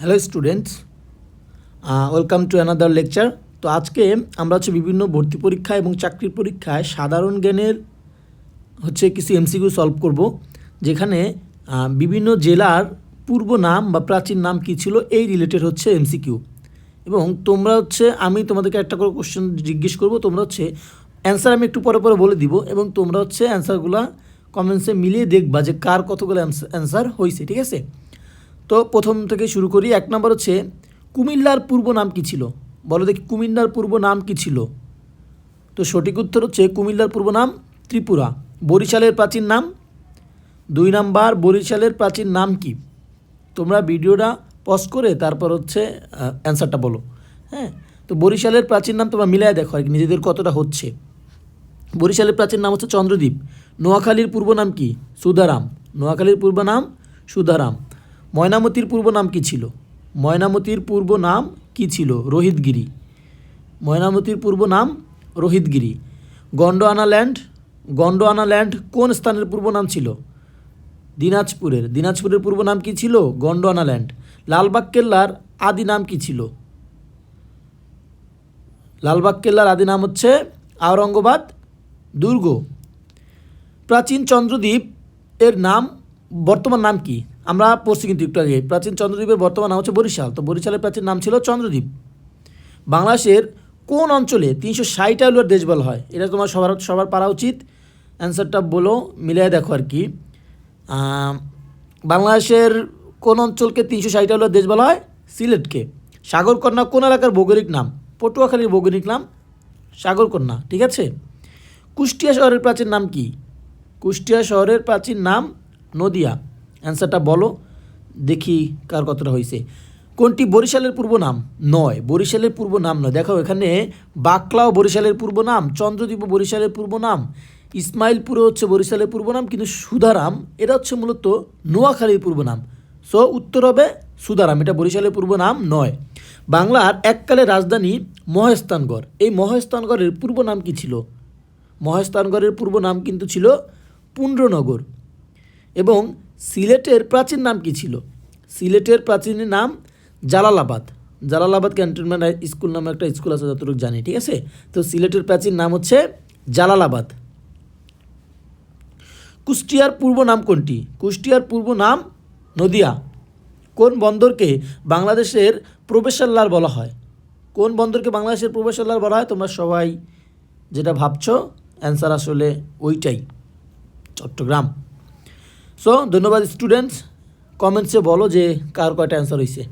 Hello students welcome to another lecture তো আজকে আমরা হচ্ছে বিভিন্ন ভর্তি পরীক্ষা এবং চাকরির পরীক্ষায় সাধারণ জ্ঞানের হচ্ছে কিছু এমসিকিউ সলভ করব, যেখানে বিভিন্ন জেলার পূর্ব নাম বা প্রাচীন নাম কী ছিল এই রিলেটেড হচ্ছে এমসিকিউ এবং তোমরা হচ্ছে, আমি তোমাদেরকে একটা করে কোশ্চেন জিজ্ঞেস করব, তোমরা হচ্ছে অ্যান্সার আমি একটু পরে পরে বলে দিব এবং তোমরা হচ্ছে অ্যান্সারগুলো কমেন্টসে মিলিয়ে দেখবা যে কার কতগুলো অ্যান্সার হয়েছে ঠিক আছে? তো প্রথম থেকে শুরু করি। এক নম্বর হচ্ছে, কুমিল্লার পূর্ব নাম কি ছিল? বলো দেখি, কুমিল্লার পূর্ব নাম কি ছিল? তো সঠিক উত্তর হচ্ছে, কুমিল্লার পূর্ব নাম ত্রিপুরা। বরিশালের প্রাচীন নাম? দুই নাম্বার, বরিশালের প্রাচীন নাম কি? তোমরা ভিডিওটা পজ করে তারপর হচ্ছে অ্যান্সারটা বলো। হ্যাঁ? তো বরিশালের প্রাচীন নাম তোমরা মিলাই দেখো আর কি, নিজেদের কতটা হচ্ছে। বরিশালের প্রাচীন নাম হচ্ছে চন্দ্রদ্বীপ। নোয়াখালীর পূর্ব নাম কি? সুধারাম নোয়াখালীর পূর্ব নাম সুধারাম ময়নামতির পূর্ব নাম কি ছিল? ময়নামতির পূর্ব নাম কি ছিল? রোহিতগিরি। ময়নামতির পূর্ব নাম রোহিতগিরি। গন্ডোয়ানা ল্যান্ড গন্ডোয়ানা ল্যান্ড কোন স্থানের পূর্ব নাম ছিল? দিনাজপুরের। দিনাজপুরের পূর্ব নাম কি ছিল? গন্ডোয়ানা ল্যান্ড লালবাগ কেল্লার আদি নাম কি ছিল? লালবাগ কেল্লার আদি নাম হচ্ছে আওরঙ্গবাদ, দুর্গ। প্রাচীন চন্দ্রদ্বীপ এর নাম, বর্তমান নাম কি? আমরা পড়ছি কিন্তু একটু আগে, প্রাচীন চন্দ্রদ্বীপের বর্তমান নাম হচ্ছে বরিশাল। তো বরিশালের প্রাচীন নাম ছিল চন্দ্রদ্বীপ। বাংলাদেশের কোন অঞ্চলে তিনশো ষাট আইলুয়ার দেশ বলা হয়? এটা তোমার সবার সবার পারা উচিত। অ্যান্সারটা বলো, মিলিয়ে দেখো আর কি। বাংলাদেশের কোন অঞ্চলকে তিনশো ষাট আইলুয়ার দেশ বলা হয়? সিলেটকে। সাগরকন্যা কোন এলাকার ভৌগোলিক নাম? পটুয়াখালীর ভৌগোলিক নাম? সাগরকন্যা, ঠিক আছে? কুষ্টিয়া শহরের প্রাচীন নাম কি? কুষ্টিয়া শহরের প্রাচীন নাম নদিয়া। অ্যান্সারটা বলো, দেখি কার কতটা হয়েছে কোনটি বরিশালের পূর্ব নাম? নয়। বরিশালের পূর্ব নাম নয়। দেখো, এখানে বাকলাও বরিশালের পূর্ব নাম চন্দ্রদ্বীপ বরিশালের পূর্ব নাম, ইসমাইলপুরও হচ্ছে বরিশালের পূর্ব নাম, কিন্তু সুধারাম এটা হচ্ছে মূলত নোয়াখালীর পূর্ব নাম। সো উত্তর হবে সুধারাম এটা বরিশালের পূর্ব নাম নয়। বাংলার এককালে রাজধানী মহেস্তানগড় এই মহেস্তানগড়ের পূর্ব নাম কি ছিল? মহেস্তানগড়ের পূর্ব নাম কিন্তু ছিল পুণ্ড্রনগর এবং সিলেটের প্রাচীন নাম কি ছিল? সিলেটের প্রাচীন নাম জালালাবাদ। জালালাবাদ ক্যান্টনমেন্ট স্কুল নামে একটা স্কুল আছে, যতটুকু জানি, ঠিক আছে? তো সিলেটের প্রাচীন নাম হচ্ছে জালালাবাদ। কুষ্টিয়ার পূর্ব নাম কোনটি? কুষ্টিয়ার পূর্ব নাম নদিয়া। কোন বন্দরকে বাংলাদেশের প্রবেশাল্লার বলা হয়? কোন বন্দরকে বাংলাদেশের প্রবেশাল্লার বলা হয়? তোমরা সবাই যেটা ভাবছ, অ্যান্সার আসলে ওইটাই। চট্টগ্রাম। সো ধন্যবাদ স্টুডেন্টস কমেন্টসে বলো যে কার কয়টা অ্যান্সার হয়েছে